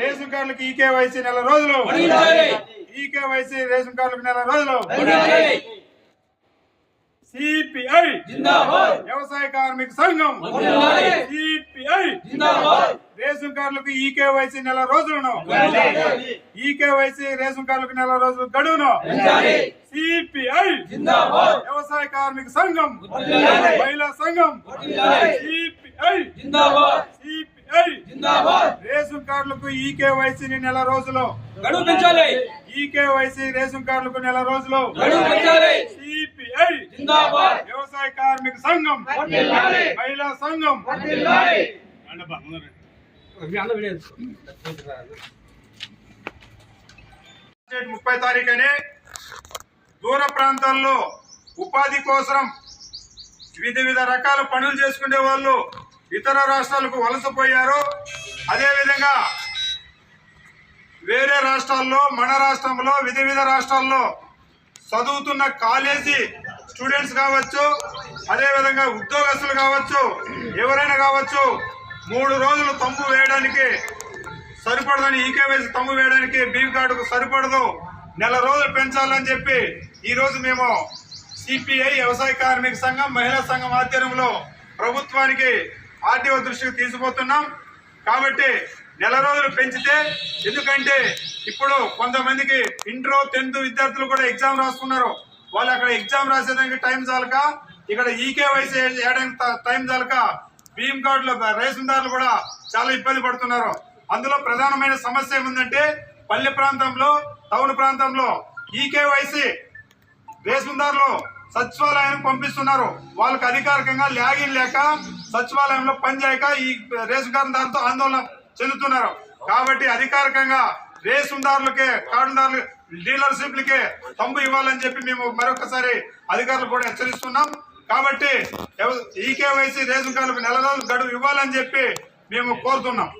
Ration కార్డులకు eKYC నెల రోజులు. వర్ధిల్లాలి. ఈకేవైసీ రేషన్ కార్డులకు నెల రోజులు. సిపిఐ. జిందాబాద్. వ్యవసాయ కార్మిక సంఘం. సిపిఐ. రేషన్ కార్డులకు ఈకేవైసీ నెల రోజులను. వర్ధిల్లాలి. ఈకేవైసీ రేషన్ కార్డులకు నెల రోజులు గడువును. సిపిఐ. వ్యవసాయ కార్మిక సంఘం. మహిళా సంఘం. సిపిఐ. రేషన్ కార్డులకు ఈకేవైసీని నెల రోజులు గడువు పెంచాలి ఈకేవైసీ రేషన్ కార్డులకు నెల రోజులు గడువు పెంచాలి సిపిఐ జిందాబాద్! వ్యవసాయ కార్మిక సంఘం వర్ధిల్లాలి. మహిళా సంఘం వర్ధిల్లాలి. డేట్ ముప్పై తారీఖునే దూర ప్రాంతాల్లో ఉపాధి కోసం వివిధ వివిధ రకాల పనులు చేసుకునే వాళ్ళు ఇతర రాష్ట్రాలకు వలసపోయారు విధంగా వేరే రాష్ట్రాల్లో మన రాష్ట్రంలో వివిధ విధ రాష్ట్రాల్లో చదువుతున్న కాలేజీ స్టూడెంట్స్ కావచ్చు అదేవిధంగా ఉద్యోగస్తులు కావచ్చు ఎవరైనా కావచ్చు మూడు రోజులు తంపు వేయడానికి సరిపడదని ఈకేవైసీ తమ్ము వేయడానికి బీ కార్డుకు సరిపడదు. నెల రోజులు పెంచాలని చెప్పి ఈరోజు మేము సిపిఐ వ్యవసాయ కార్మిక సంఘం మహిళా సంఘం ఆధ్వర్యంలో ప్రభుత్వానికి ఆర్టీఓ దృష్టికి తీసుకుపోతున్నాం. కాబట్టి నెల రోజులు పెంచితే ఎందుకంటే ఇప్పుడు కొంతమందికి ఇంట్రో టెన్త్ విద్యార్థులు కూడా ఎగ్జామ్ రాస్తున్నారు. వాళ్ళు అక్కడ ఎగ్జామ్ రాసేదానికి టైం చాలక ఇక్కడ ఈకేవైసీ వేయడానికి టైం చాలక భీమ్ కార్డులు రేషన్ దారులు కూడా చాలా ఇబ్బంది పడుతున్నారు. అందులో ప్రధానమైన సమస్య ఏముందంటే పల్లె ప్రాంతంలో టౌన్ ప్రాంతంలో ఈకేవైసీ రేసుదారులు సచివాలయానికి పంపిస్తున్నారు. వాళ్ళకి అధికారికంగా లాగిన్ లేక సచివాలయంలో పనిచేయక ఈ రేషన్ కార్డుదారులతో ఆందోళన చెందుతున్నారు. కాబట్టి అధికారికంగా రేసుదారులకే కార్డుదారులు డీలర్షిప్లకే తంబు ఇవ్వాలని చెప్పి మేము మరొకసారి అధికారులు కూడా హెచ్చరిస్తున్నాం. కాబట్టి ఈకేవైసీ రేషన్ కార్డులకు నెల రోజులు గడువు ఇవ్వాలని చెప్పి మేము కోరుతున్నాం.